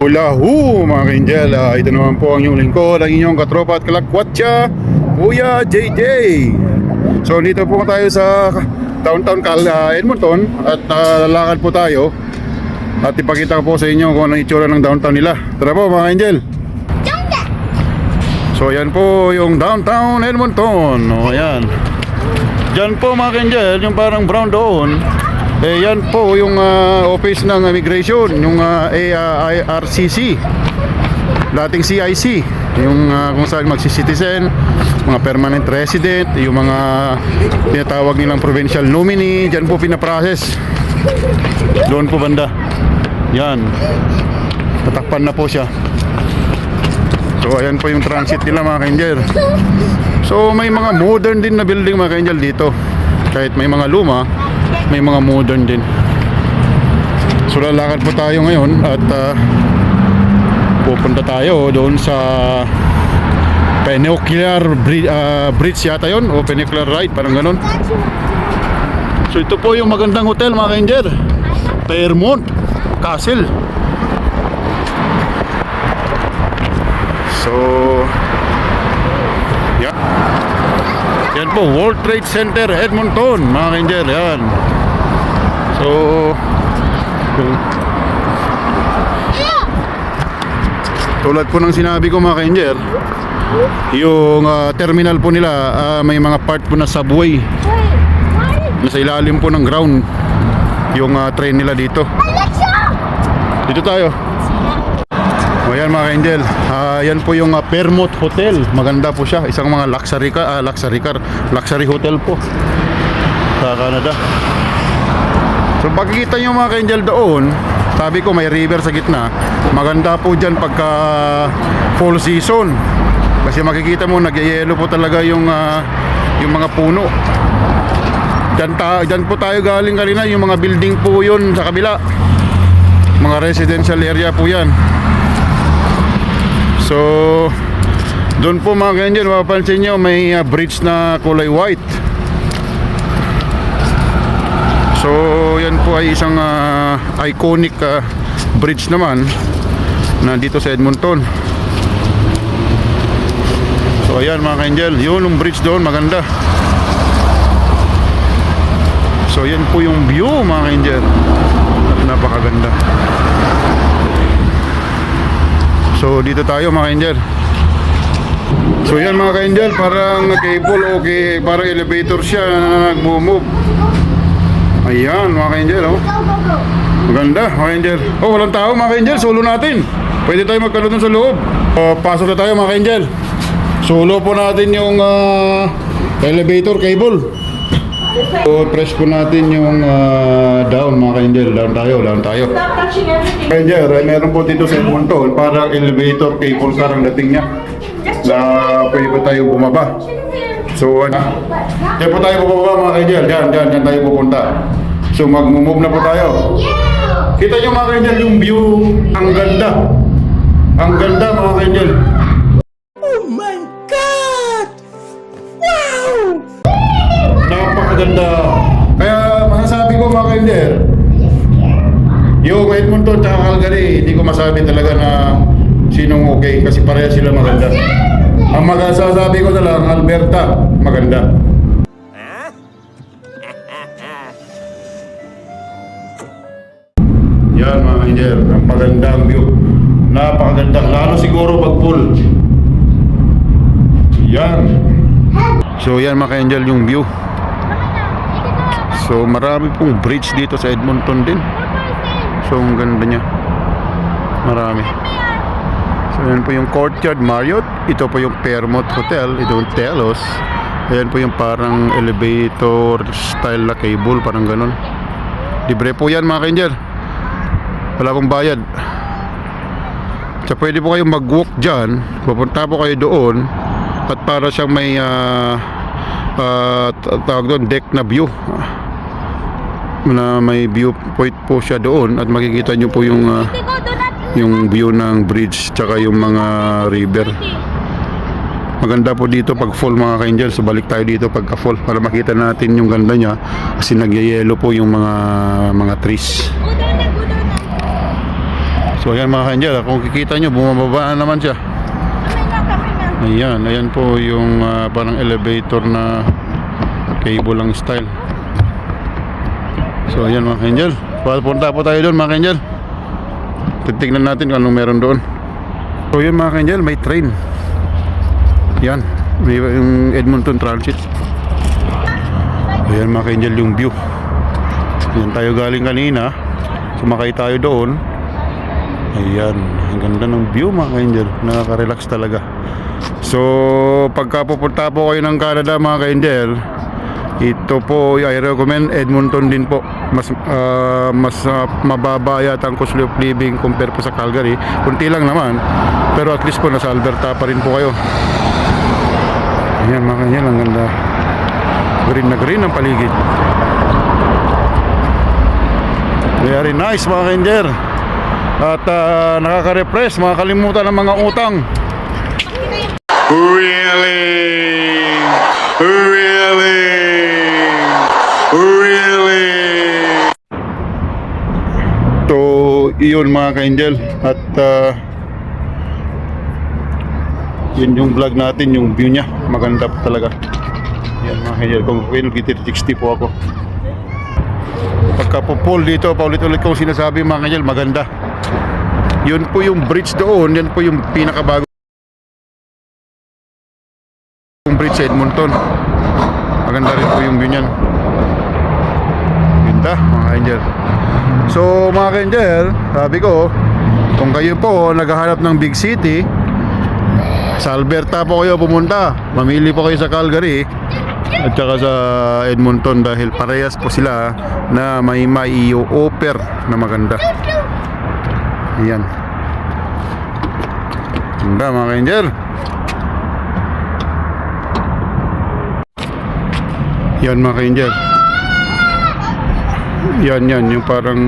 Hula hu mga ka-angel, Ah, ito naman po ang inyong lingkod, ang inyong katropa at kalakwatsa, Kuya JJ. So dito po tayo sa downtown Cal ah, Edmonton at lalakad po tayo at ipakita ko po sa inyo kung ano ang itsura ng downtown nila. Tara po mga ka-angel. So yan po yung downtown Edmonton. O yan. Diyan po mga ka-angel, yung parang brown doon. Eh yan po yung ah, office ng immigration, yung ah, ARCC. Dating CIC, yung ah, kung saan magsi-citizen, mga permanent resident, yung mga tinatawag nilang provincial nominee, diyan po pinaprocess. Doon po banda. Yan. Tatakpan na po siya. So ayan po yung transit nila mga ka-angel. So may mga modern din na building mga ka-angel dito. Kahit may mga luma, may mga modern din. So lalakad po tayo ngayon at ah, pupunta tayo doon sa Peninsular Bridge, Bridge yata yon o Peninsular Ride, parang ganun. So ito po yung magandang hotel mga ka-angel. Fairmont Castle. So yan. Yan po, World Trade Center Edmonton, mga ka-angel, yan. So, tulad po ng sinabi ko mga ka-angel, yung ah, terminal po nila, ah, may mga part po na subway. Nasa ilalim po ng ground yung ah, train nila dito. Dito tayo. O yan mga ka-angel, Ah, yan po yung uh, Fairmont Hotel. Maganda po siya. Isang mga luxury car, ah, luxury car, luxury hotel po sa Canada. So pagkikita nyo mga ka-angel doon, sabi ko may river sa gitna. Maganda po dyan pagka fall season. Kasi makikita mo nagyayelo po talaga yung ah, yung mga puno. Diyan, ta- diyan po tayo galing kanina, yung mga building po yun sa kabila. Mga residential area po yan. So, doon po mga ganyan, mapapansin nyo may uh, bridge na kulay white. So, yan po ay isang uh, iconic uh, bridge naman na dito sa Edmonton. So, ayan mga ka-angel, yun yung bridge doon, maganda. So, yan po yung view mga ka-angel. Napakaganda. So dito tayo mga ka-angel. So yan mga ka-angel, parang cable okay, parang elevator siya na nagmo-move. Ayan mga ka-angel, oh. Maganda mga ka-angel. Oh, walang tao mga ka-angel, solo natin. Pwede tayo magkaroon sa loob. Oh, pasok na tayo mga ka-angel. Solo po natin yung ah, elevator cable. So press po natin yung ah, down mga ka-angel. Down tayo, down tayo. Everything. Kaya eh, meron po dito sa Edmonton, parang elevator cable car ang dating niya. Na pwede po tayo bumaba. So, ano? Diyan po tayo bumaba mga. Diyan, diyan, diyan tayo pupunta. So, mag-move na po tayo. Kita nyo mga kaidyal yung view. Ang ganda. Ang ganda mga kaidyal. Oh my God! Wow! Napakaganda. Kaya masasabi ko mga kaidyal, yung Edmonton at Calgary, hindi ko masabi talaga na sinong okay kasi pareha sila maganda. Ang magasasabi ko na lang, Alberta, maganda. Yan mga angel, ang pagandang view. Napakaganda, lalo siguro pag full. Yan. So yan mga angel yung view. So marami pong bridge dito sa Edmonton din. So ang ganda niya. Marami. So yan po yung Courtyard Marriott. Ito po yung Fairmont Hotel. Ito yung Telos. Ayan po yung parang elevator style na cable. Parang ganun. Libre po yan mga ka-angel. Wala pong bayad. So pwede po kayong mag-walk dyan. Pupunta po kayo doon. At para siyang may ah, t- tawag doon deck na view. Na may viewpoint po siya doon. At makikita nyo po yung ah, yung view ng bridge tsaka yung mga river. Maganda po dito pag fall mga ka-angel so balik tayo dito pagka fall para makita natin yung ganda niya. Kasi nagyayelo po yung mga mga trees So ayan mga ka-angel, kung kikita nyo, bumababa na naman siya. Ayan, ayan po yung ah, parang elevator na cable lang style. So ayan mga ka-angel, punta po tayo doon mga ka-angel. Titignan natin kung anong meron doon. So yun mga ka-angel, may train. Yan, may yung Edmonton Transit. Ayan mga ka-angel yung view. Ayan tayo galing kanina. Sumakay tayo doon. Ayan, ang ganda ng view mga ka-angel. Nakaka-relax talaga. So, pagka pupunta po kayo ng Canada mga ka-angel, ito po, I recommend Edmonton din po. Mas ah, mas ah, mababa yata ang cost of living compare po sa Calgary. Kunti lang naman. Pero at least po nasa Alberta pa rin po kayo. Ayan mga ka-angel, ang ganda. Green na green ang paligid. Very nice mga ka-angel. At ah, nakaka-repress, makakalimutan ng mga utang. Really? Really? Really? So, iyon mga ka-angel. At ah, yun yung vlog natin, yung view niya. Maganda po talaga. Yan mga ka-angel. Kung well, 60 po ako. Pagka po dito, paulit-ulit kong sinasabi mga ka-angel, maganda. Yun po yung bridge doon, yan po yung pinakabago yung bridge sa Edmonton. Maganda rin po yung view niyan. Ganda, mga angel. So, mga angel, sabi ko, kung kayo po naghahanap ng big city, sa Alberta po kayo pumunta. Mamili po kayo sa Calgary at saka sa Edmonton dahil parehas po sila na may mai-offer na maganda. Ayan. Ganda mga angel. Yan mga ka-angel. Yan yan, yung parang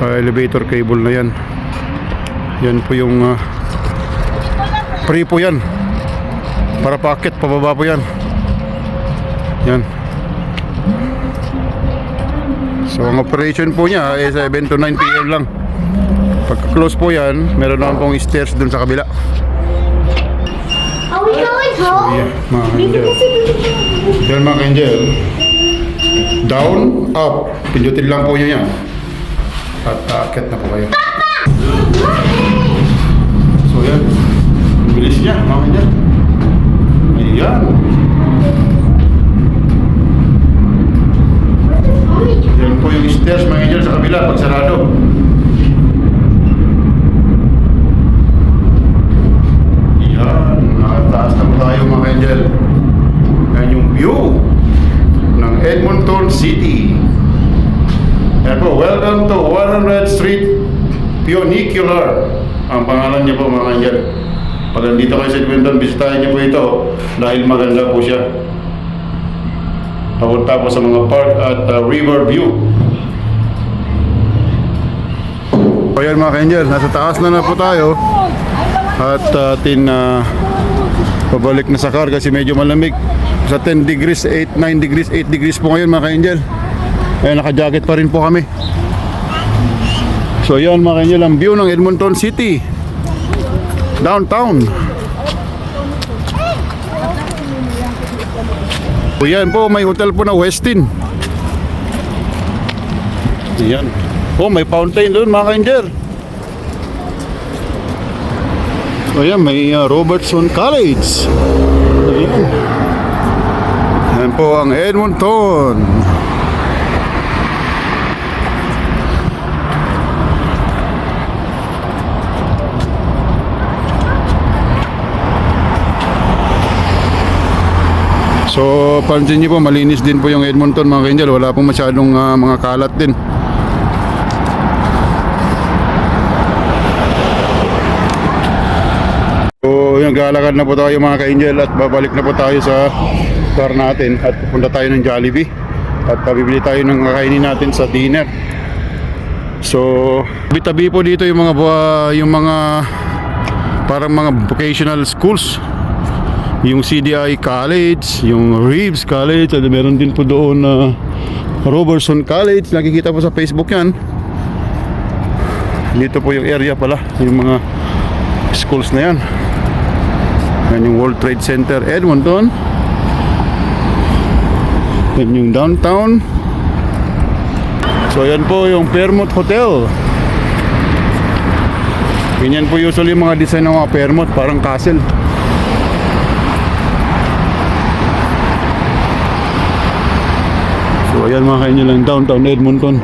ah, elevator cable na yan. Yan po yung ah, free po yan. Para packet, pababa po yan. Yan. So ang operation po niya ay 7 to 9 p.m. lang. Pagka-close po yan, meron naman pong stairs dun sa kabila. Are we going home? Yeah, mga ka-angel. Yan mga ka-angel. Down, up. Pindutin lang po nyo yan. At aakyat na po kayo. So yan. Ang Bilis niya mga ka-angel. Ayan. Yan po yung stairs mga ka-angel sa kabila pag sarado. Yan. Nakataas na po tayo mga ka-angel. Yan yung view ng Edmonton City. Yan po, welcome to 100 Street Pionicular. Pangalan niya po mga kanyan. Pag nandito kayo sa Edmonton, bisitahin niyo po ito dahil maganda po siya. Papunta po sa mga park at uh, river view. So yan mga kanyan, nasa taas na na po tayo. At uh, atin na pabalik na sa car kasi medyo malamig. Sa 10 degrees, 8, 9 degrees, 8 degrees po ngayon mga ka-angel. Kaya naka-jacket pa rin po kami. So yan mga ka-angel, ang view ng Edmonton City. Downtown. O yan po, may hotel po na Westin. Yan. Oh, may fountain doon mga ka-angel. O yan, may uh, Robertson College. Ayan. Yan po ang Edmonton. So, pansin niyo po, malinis din po yung Edmonton mga ka-angel. Wala pong masyadong ah, mga kalat din. So, yun, galakad na po tayo mga ka-angel at babalik na po tayo sa car natin at pupunta tayo ng Jollibee at pabibili tayo ng kakainin natin sa dinner. So, tabi po dito yung mga buwa- yung mga parang mga vocational schools. Yung CDI College, yung Reeves College, at meron din po doon na Robertson College. Nakikita po sa Facebook yan. Dito po yung area pala, yung mga schools na yan. Yan yung World Trade Center Edmonton. Yan yung downtown. So yan po yung Fairmont Hotel. Ganyan po usually yung mga design ng mga Fairmont, parang castle. So ayan mga kainyo lang downtown Edmonton.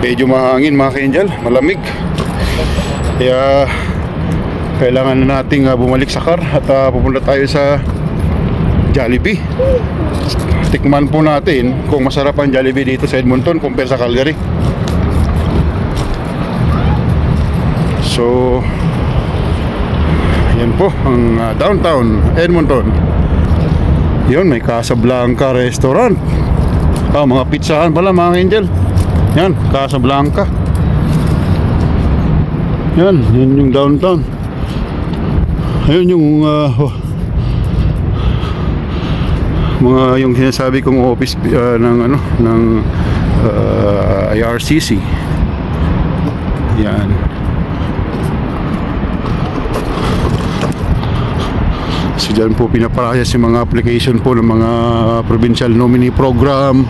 Medyo mahangin mga ka-angel, malamig. Kaya kailangan na nating ah, bumalik sa car at ah, pupunta tayo sa Jollibee. Tikman po natin kung masarap ang Jollibee dito sa Edmonton compare sa Calgary. So, yan po ang ah, downtown Edmonton. Yun, may Casablanca restaurant. Ah, mga pizzahan pala mga angel. Yan, Casablanca. Yan, yan yung downtown. Ayun yung ah, oh, mga yung sinasabi kong office ah, ng ano ng ah, IRCC. Yan. So dyan po pinaprocess yung mga application po ng mga provincial nominee program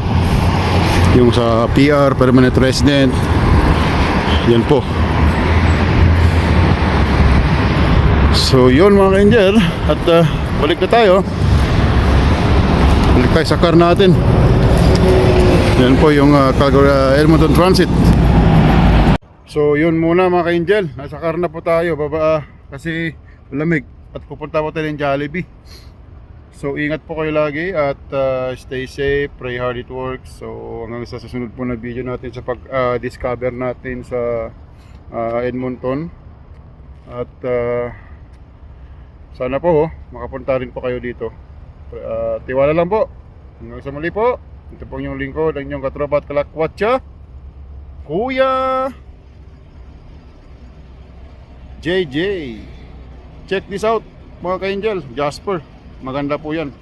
yung sa PR, permanent resident. Yan po. So yun mga ka-angel. At uh, balik na tayo. Balik tayo sa car natin. Yan po yung uh, Calgary uh, Edmonton Transit. So yun muna mga ka-angel. Nasa car na po tayo. Baba ah, kasi lamig at pupunta po tayo ng Jollibee So ingat po kayo lagi at uh, stay safe, pray hard it works. So hanggang sa susunod po na video natin sa pag-discover natin sa uh, Edmonton. At uh, sana po oh, makapunta rin po kayo dito. Uh, tiwala lang po. Hanggang sa muli po. Ito po yung lingkod, ang inyong katropa at kalakwatsa. Kuya JJ. Check this out mga ka-angel. Jasper. Maganda po yan.